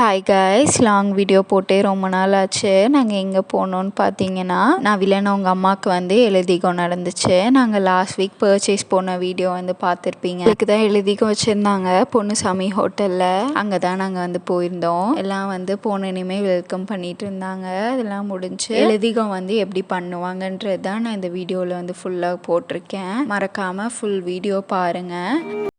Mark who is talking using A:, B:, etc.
A: Hi guys long video போட்டே ரொம்ப நாள் ஆச்சு நாங்கள் எங்கே போனோன்னு பார்த்தீங்கன்னா நான் வில்லன் உங்கள் அம்மாவுக்கு வந்து எழுதிகம் நடந்துச்சு. நாங்கள் லாஸ்ட் வீக் பர்ச்சேஸ் போன வீடியோ வந்து பார்த்துருப்பீங்க அதுக்கு தான் எழுதிகம் வச்சுருந்தாங்க. பொன்னுசாமி ஹோட்டலில் அங்கே தான் நாங்கள் வந்து போயிருந்தோம். எல்லாம் வந்து போன இனிமேல் வெல்கம் பண்ணிட்டு இருந்தாங்க. அதெல்லாம் முடிஞ்சு எழுதிகம் வந்து எப்படி பண்ணுவாங்கன்றது தான் நான் இந்த வீடியோவில் வந்து ஃபுல்லாக போட்டிருக்கேன். மறக்காமல் ஃபுல் வீடியோ பாருங்கள்